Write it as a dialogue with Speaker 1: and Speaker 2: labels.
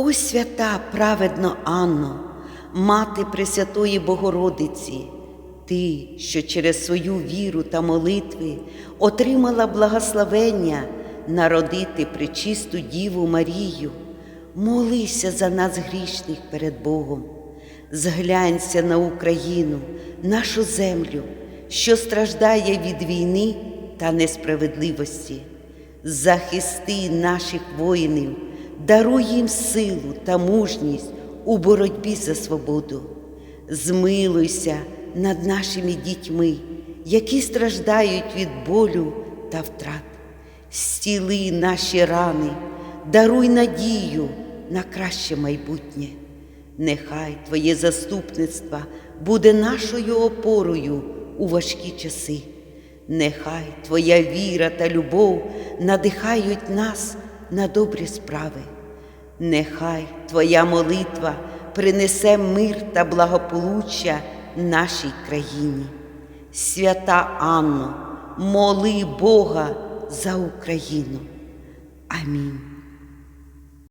Speaker 1: О свята праведно Анно, мати Пресвятої Богородиці, ти, що через свою віру та молитви отримала благословення народити пречисту Діву Марію, молися за нас грішних перед Богом. Зглянься на Україну, нашу землю, що страждає від війни та несправедливості. Захисти наших воїнів, даруй їм силу та мужність у боротьбі за свободу. Змилуйся над нашими дітьми, які страждають від болю та втрат. Стіли наші рани, даруй надію на краще майбутнє. Нехай Твоє заступництво буде нашою опорою у важкі часи. Нехай Твоя віра та любов надихають нас на добрі справи. Нехай Твоя молитва принесе мир та благополуччя нашій країні. Свята Анно, моли Бога за Україну. Амінь.